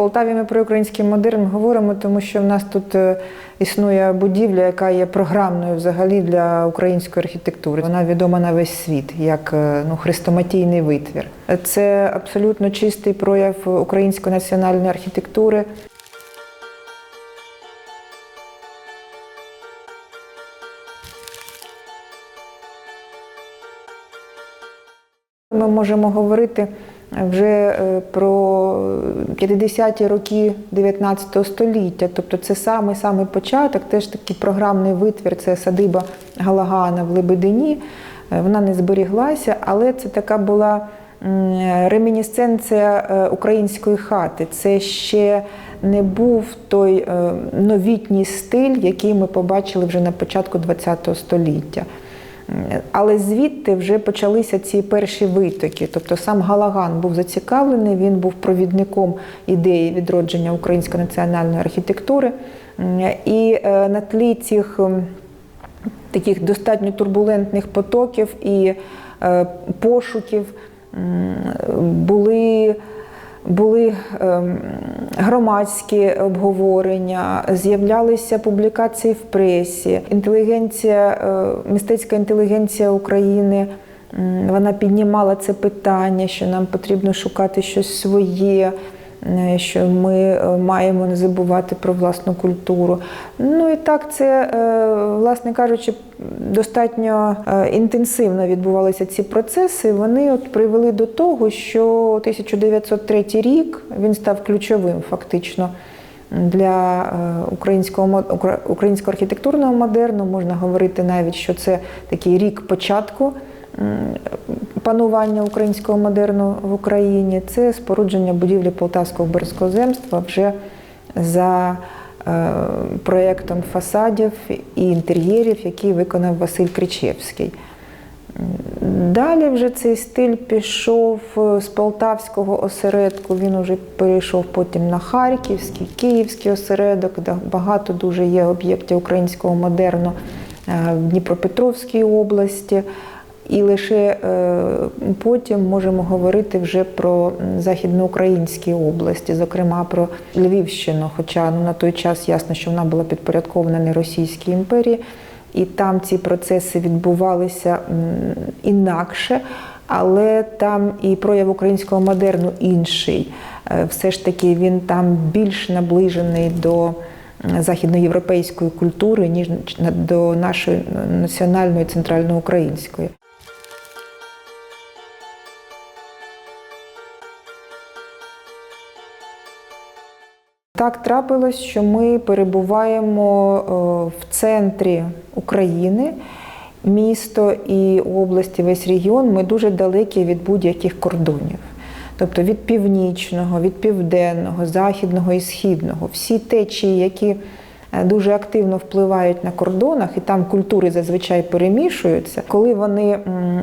Полтаві ми про український модерн говоримо, тому що в нас тут е, існує будівля, яка є програмною взагалі для української архітектури. Вона відома на весь світ як е, ну, хрестоматійний витвір. Це абсолютно чистий прояв української національної архітектури. Ми можемо говорити вже е, про 50-ті роки 19 століття, тобто це самий самий початок, теж такий програмний витвір, це садиба Галагана в Лебедині. Е, Вона не зберіглася, але це така була ремінісценція е, української хати. Це ще не був той новітній стиль, який ми побачили вже на початку ХХ століття. Але звідти вже почалися ці перші витоки. Тобто сам Галаган був зацікавлений, він був провідником ідеї відродження української національної архітектури. І е, на тлі цих таких достатньо турбулентних потоків і е, пошуків були. Були ем, громадські обговорення, з'являлися публікації в пресі. Інтелігенція, е, мистецька інтелігенція України вона піднімала це питання, що нам потрібно шукати щось своє, що ми е, маємо не забувати про власну культуру. Ну і так це, е, власне кажучи, достатньо е, інтенсивно відбувалися ці процеси. Вони от привели до того, що 1903 рік він став ключовим фактично. Для е, українського українського архітектурного модерну можна говорити навіть, що це такий рік початку панування українського модерну в Україні. Це спорудження будівлі Полтавського березкоземства вже за е, проєктом фасадів і інтер'єрів, який виконав Василь Кричевський. Далі вже цей стиль пішов е, з полтавського осередку, він вже перейшов потім на Харківський, Київський осередок, де багато дуже є об'єктів українського модерну е, в Дніпропетровській області. І лише е, потім можемо говорити вже про західноукраїнські області, зокрема про Львівщину. Хоча ну, на той час ясно, що вона була підпорядкована не Російській імперії, і там ці процеси відбувалися інакше, але там і прояв українського модерну інший. Е, Все ж таки він там більш наближений до західноєвропейської культури, ніж до нашої національної центральноукраїнської. Так трапилось, що ми перебуваємо е, в центрі України, місто і області, весь регіон. Ми дуже далекі від будь-яких кордонів. Тобто від північного, від південного, західного і східного. Всі течії, які дуже активно впливають на кордонах, і там культури зазвичай перемішуються. Коли вони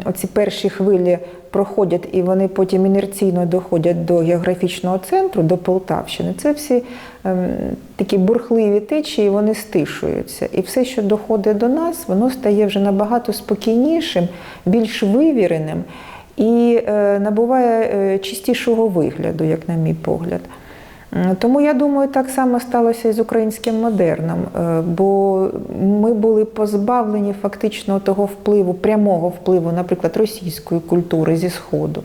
оці перші хвилі проходять і вони потім інерційно доходять до географічного центру, до Полтавщини, це всі ем, такі бурхливі течії, вони стишуються. І все, що доходить до нас, воно стає вже набагато спокійнішим, більш вивіреним і е, набуває е, чистішого вигляду, як на мій погляд. Тому я думаю, так само сталося і з українським модерном, е, бо ми були позбавлені фактично того впливу, прямого впливу, наприклад, російської культури зі Сходу.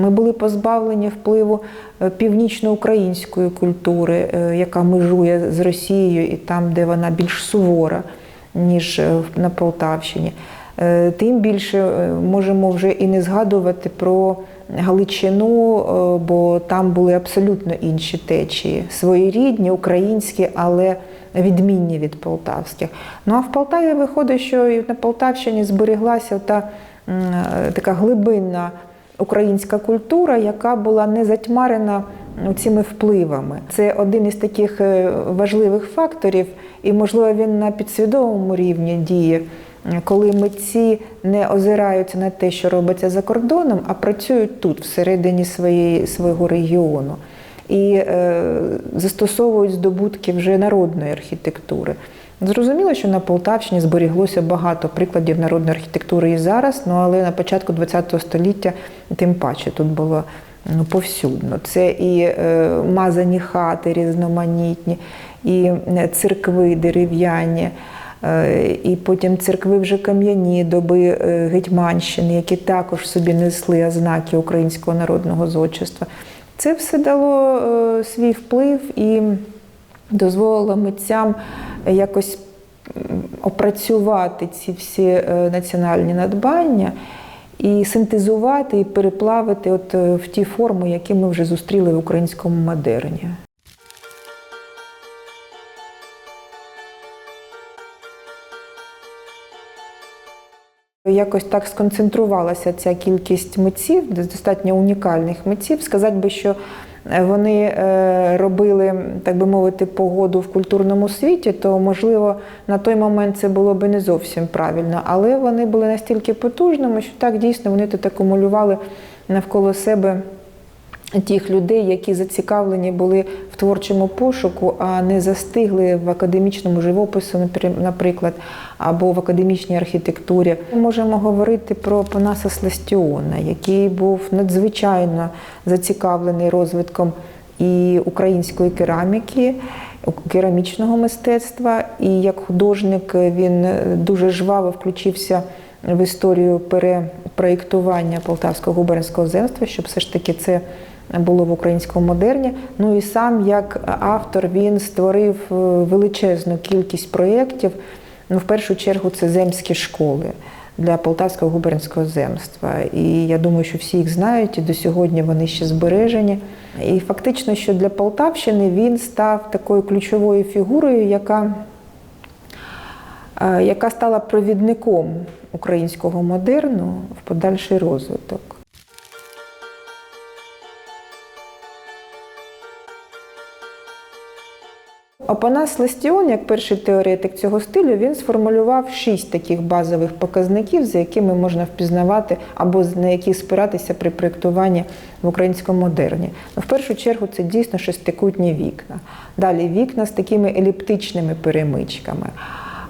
Ми були позбавлені впливу е, північноукраїнської культури, е, яка межує з Росією і там, де вона більш сувора, ніж на Полтавщині. Тим більше можемо вже і не згадувати про Галичину, е, бо там були абсолютно інші течії, своєрідні, українські, але відмінні від полтавських. Ну а в Полтаві виходить, що і на Полтавщині зберіглася та е, така глибинна українська культура, яка була не затьмарена цими впливами. Це один із таких е, важливих факторів, і, можливо, він на підсвідомому рівні діє, коли митці не озираються на те, що робиться за кордоном, а працюють тут, всередині своєї, свого регіону. І е, застосовують здобутки вже народної архітектури. Зрозуміло, що на Полтавщині зберіглося багато прикладів народної архітектури і зараз, ну але на початку ХХ століття тим паче тут було ну, повсюдно. Це і е, мазані хати різноманітні, і е, церкви дерев'яні. Е, І потім церкви вже кам'яні доби е, Гетьманщини, які також собі несли ознаки українського народного зодчества. Це все дало е, свій вплив і дозволило митцям якось опрацювати ці всі національні надбання і синтезувати і переплавити от в ті форми, які ми вже зустріли в українському модерні. Якось так сконцентрувалася ця кількість митців, достатньо унікальних митців. Сказати би, що е, вони е, робили, так би мовити, погоду в культурному світі, то можливо на той момент це було би не зовсім правильно. Але вони були настільки потужними, що так дійсно вони тут акумулювали навколо себе тих людей, які зацікавлені були в творчому пошуку, а не застигли в академічному живопису, наприклад, або в академічній архітектурі. Ми можемо говорити про Панаса Сластіона, який був надзвичайно зацікавлений розвитком і української кераміки, керамічного мистецтва. І як художник він дуже жваво включився в історію перепроєктування Полтавського губернського земства, щоб все ж таки це було в українському модерні. Ну і сам як автор він створив е, величезну кількість проєктів. Ну, в першу чергу, це земські школи для Полтавського губернського земства. І я думаю, що всі їх знають, і до сьогодні вони ще збережені. І фактично, що для Полтавщини він став такою ключовою фігурою, яка е, яка стала провідником українського модерну в подальший розвиток. Опанас Лестіон, як перший теоретик цього стилю, він сформулював шість таких базових показників, за якими можна впізнавати або на які спиратися при проєктуванні в українському модерні. Ну, в першу чергу це дійсно шестикутні вікна. Далі вікна з такими еліптичними перемичками.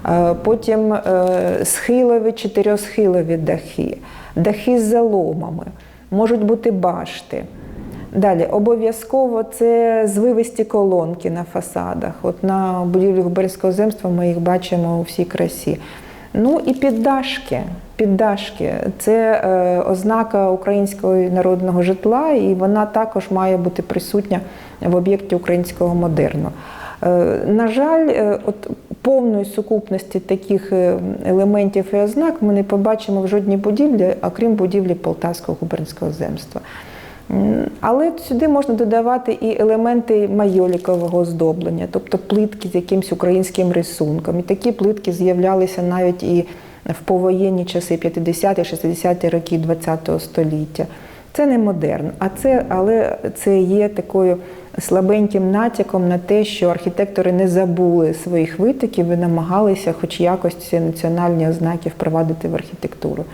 Е, Потім е, схилові, чотирьохсхилові дахи, дахи з заломами, можуть бути башти. Далі обов'язково це звивисті колонки на фасадах. От на будівлі Губернського земства ми їх бачимо у всій красі. Ну і піддашки. Піддашки це е, ознака українського народного житла, і вона також має бути присутня в об'єкті українського модерну. Е, на жаль, е, от повної сукупності таких е, елементів і ознак ми не побачимо в жодній будівлі, окрім будівлі Полтавського губернського земства. Але сюди можна додавати і елементи майолікового оздоблення, тобто плитки з якимось українським рисунком. І такі плитки з'являлися навіть і в повоєнні часи 50-60-ті роки ХХ століття. Це не модерн, а це, але це є такою слабеньким натяком на те, що архітектори не забули своїх витоків і намагалися хоч якось ці національні ознаки впровадити в архітектуру.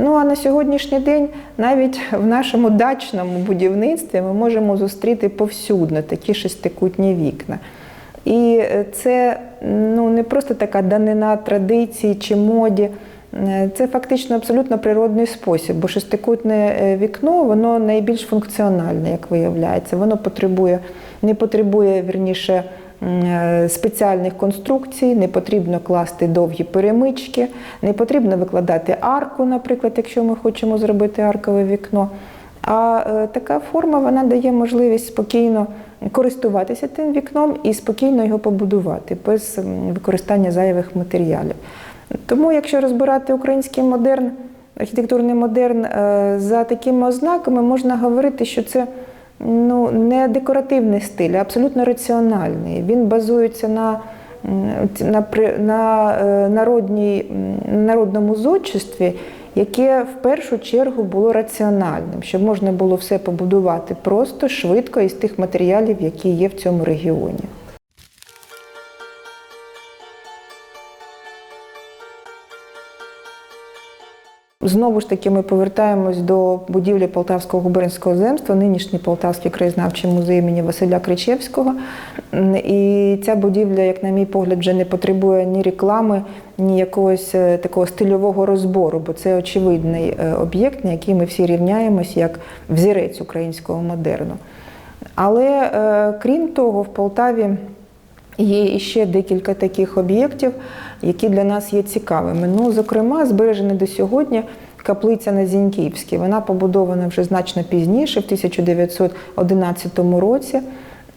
Ну а на сьогоднішній день навіть в нашому дачному будівництві ми можемо зустріти повсюдно такі шестикутні вікна. І це ну, не просто така данина традиції чи моді. Е, Це фактично абсолютно природний спосіб, бо шестикутне е, вікно воно найбільш функціональне, як виявляється. Воно потребує, не потребує вірніше е, спеціальних конструкцій, не потрібно класти довгі перемички, не потрібно викладати арку, наприклад, якщо ми хочемо зробити аркове вікно. А е, така форма вона дає можливість спокійно користуватися тим вікном і спокійно його побудувати без використання зайвих матеріалів. Тому, якщо розбирати український модерн, архітектурний модерн е, за такими ознаками, можна говорити, що це ну, не декоративний стиль, а абсолютно раціональний. Він базується на, на, на е, народній, народному зодчестві, яке в першу чергу було раціональним, щоб можна було все побудувати просто, швидко із тих матеріалів, які є в цьому регіоні. Знову ж таки, ми повертаємось до будівлі Полтавського губернського земства, нинішній Полтавський краєзнавчий музей імені Василя Кричевського. І ця будівля, як на мій погляд, вже не потребує ні реклами, ні якогось е, такого стильового розбору, бо це очевидний е, об'єкт, на який ми всі рівняємось як взірець українського модерну. Але е, крім того, в Полтаві є іще декілька таких об'єктів, які для нас є цікавими. Ну, зокрема, збережена до сьогодні каплиця на Зіньківській. Вона побудована вже значно пізніше, в 1911 році.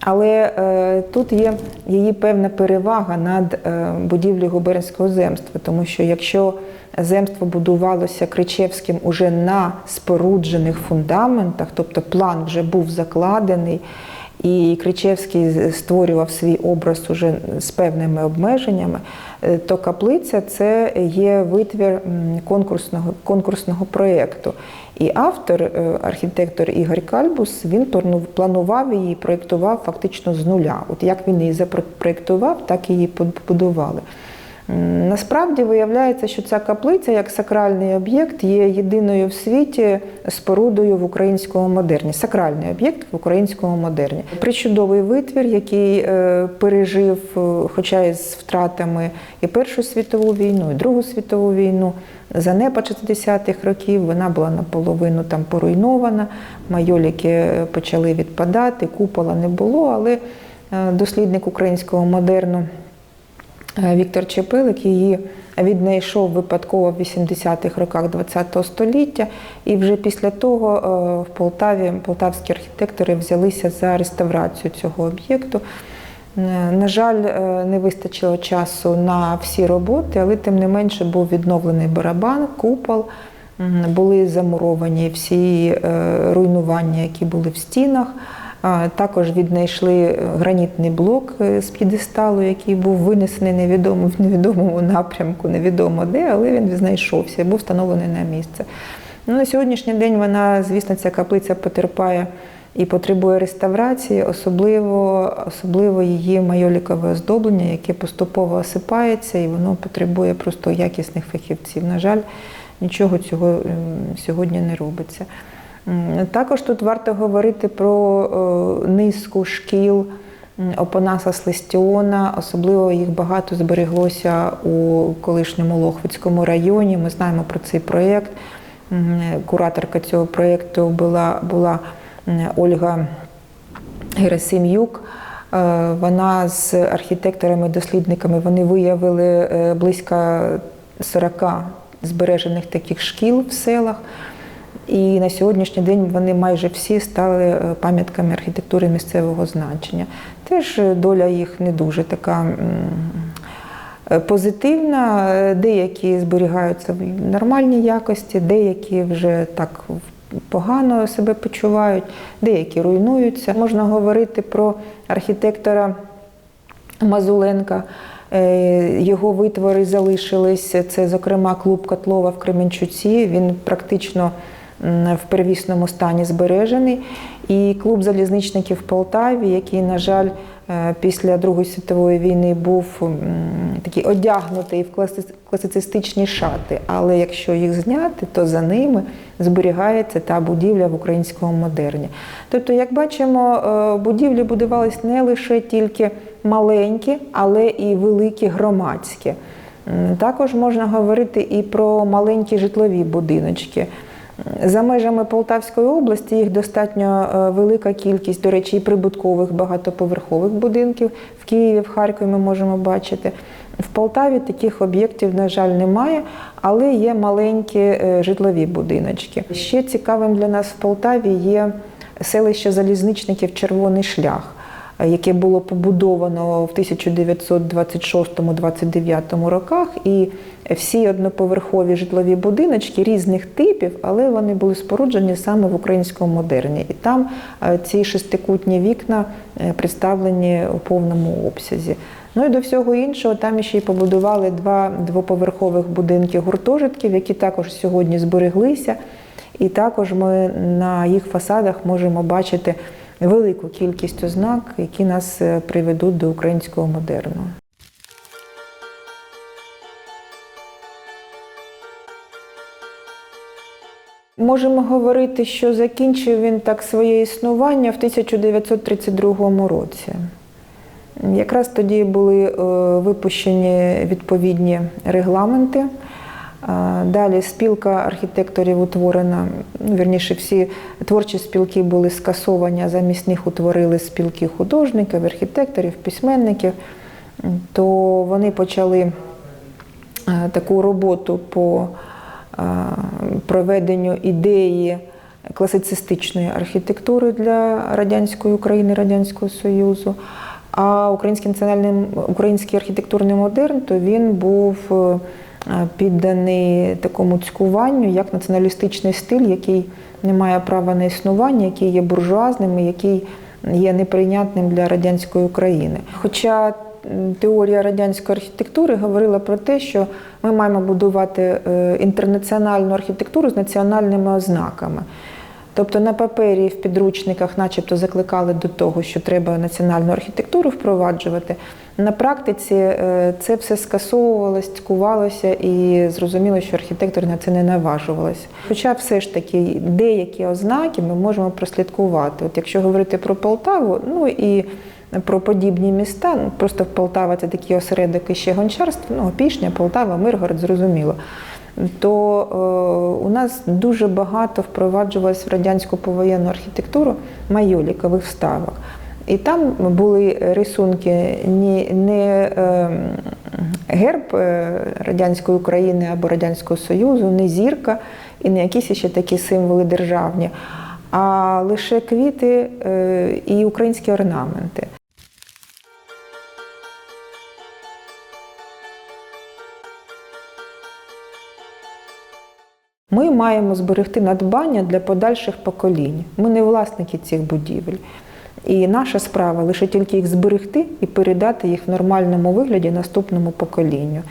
Але е, тут є її певна перевага над е, будівлею губернського земства, тому що якщо земство будувалося Кричевським уже на споруджених фундаментах, тобто план вже був закладений, і Кричевський створював свій образ уже з певними обмеженнями, е, то каплиця це є витвір конкурсного, конкурсного проєкту. І автор, е, архітектор Ігор Кальбус, він плану- планував її, проєктував фактично з нуля. От як він її запроєктував, так її побудували. Насправді виявляється, що ця каплиця як сакральний об'єкт є єдиною в світі спорудою в українському модерні. Сакральний об'єкт в українському модерні. Причудовий витвір, який е, пережив, е, хоча і з втратами і Першу світову війну, і Другу світову війну. Занепад 60-х років вона була наполовину там поруйнована, майоліки е, почали відпадати, купола не було, але дослідник українського модерну. Е, Віктор Чепилик її віднайшов випадково в 80-х роках ХХ століття, і вже після того е, в Полтаві полтавські архітектори взялися за реставрацію цього об'єкту. Е, На жаль, не вистачило часу на всі роботи, але тим не менше був відновлений барабан, купол, були замуровані всі руйнування, які були в стінах. Також віднайшли гранітний блок е, з п'єдесталу, який був винесений невідомо в невідомому напрямку, невідомо де, але він знайшовся був встановлений на місце. Ну, на сьогоднішній день вона, звісно, ця каплиця потерпає і потребує реставрації, особливо, особливо її майолікове оздоблення, яке поступово осипається, і воно потребує просто якісних фахівців. На жаль, нічого цього ем, сьогодні не робиться. Також тут варто говорити про е, низку шкіл Опанаса Слестіона, особливо їх багато збереглося у колишньому Лохвицькому районі. Ми знаємо про цей проєкт. Кураторка цього проєкту була, була Ольга Герасим'юк. Е, Вона з архітекторами-дослідниками вони виявили е, близько 40 збережених таких шкіл в селах. І на сьогоднішній день вони майже всі стали е, пам'ятками архітектури місцевого значення. Теж е, доля їх не дуже така е, позитивна. Деякі зберігаються в нормальній якості, деякі вже так погано себе почувають, деякі руйнуються. Можна говорити про архітектора Мазуленка. Його витвори залишились. Це, зокрема, клуб Котлова в Кременчуці. Він практично в первісному стані збережений. І клуб залізничників в Полтаві, який, на жаль, е, після Другої світової війни був такий одягнутий в класицистичні шати. Але якщо їх зняти, то за ними зберігається та будівля в українському модерні. Тобто, як бачимо, е, будівлі будувались не лише тільки маленькі, але і великі громадські. Також можна говорити і про маленькі житлові будиночки. За межами Полтавської області їх достатньо е, велика кількість, до речі, і прибуткових багатоповерхових будинків. В Києві, в Харкові ми можемо бачити. В Полтаві таких об'єктів, на жаль, немає, але є маленькі е, житлові будиночки. Ще цікавим для нас в Полтаві є селище залізничників Червоний шлях яке було побудовано в 1926-29 роках, і всі одноповерхові житлові будиночки різних типів, але вони були споруджені саме в українському модерні. І там е, ці шестикутні вікна е, представлені у повному обсязі. Ну і до всього іншого, там ще й побудували два двоповерхових будинки гуртожитків, які також сьогодні збереглися. І також ми на їх фасадах можемо бачити велику кількість ознак, які нас е, приведуть до українського модерну. Можемо говорити, що закінчив він так своє існування в 1932 році. Якраз тоді були е, випущені відповідні регламенти. Далі спілка архітекторів утворена, ну, вірніше, всі творчі спілки були скасовані, а замість них утворили спілки художників, архітекторів, письменників. То вони почали е, таку роботу по е, проведенню ідеї класицистичної архітектури для радянської України, Радянського Союзу. А Український національний український архітектурний модерн, то він був е, підданий такому цькуванню як націоналістичний стиль, який не має права на існування, який є буржуазним, і який є неприйнятним для радянської України. Хоча теорія радянської архітектури говорила про те, що ми маємо будувати е, інтернаціональну архітектуру з національними ознаками. Тобто на папері в підручниках, начебто, закликали до того, що треба національну архітектуру впроваджувати. На практиці е, це все скасовувалось, цькувалося і зрозуміло, що архітектори на це не наважувалися. Хоча все ж таки деякі ознаки ми можемо прослідкувати. От якщо говорити про Полтаву, ну і про подібні міста, ну просто Полтава це такий осередок іще гончарства, ну Опішня, Полтава, Миргород, зрозуміло то е, у нас дуже багато впроваджувалось в радянську повоєнну архітектуру майолікових вставок. І там були рисунки не, не е, герб е, радянської України або Радянського Союзу, не зірка і не якісь ще такі символи державні, а лише квіти е, і українські орнаменти. Ми маємо зберегти надбання для подальших поколінь. Ми не власники цих будівель. І наша справа лише тільки їх зберегти і передати їх в нормальному вигляді наступному поколінню.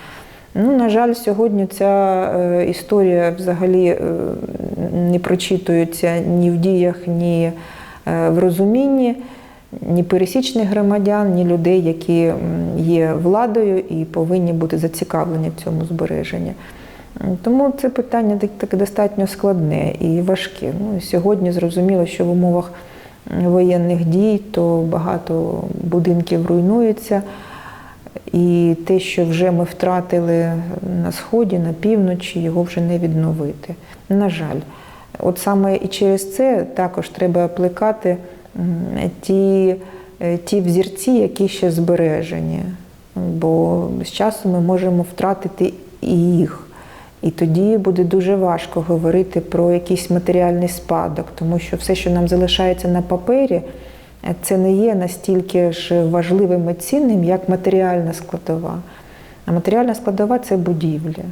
Ну, на жаль, сьогодні ця е, історія взагалі е, не прочитується ні в діях, ні е, в розумінні, ні пересічних громадян, ні людей, які є владою і повинні бути зацікавлені в цьому збереженні. Тому це питання так, так достатньо складне і важке. Ну, сьогодні зрозуміло, що в умовах воєнних дій то багато будинків руйнується. І те, що вже ми втратили на сході, на півночі, його вже не відновити. На жаль, от саме і через це також треба плекати ті, е, ті взірці, які ще збережені. Бо з часом ми можемо втратити і їх. І тоді буде дуже важко говорити про якийсь матеріальний спадок, тому що все, що нам залишається на папері, це не є настільки ж важливим і цінним, як матеріальна складова. А матеріальна складова це будівлі.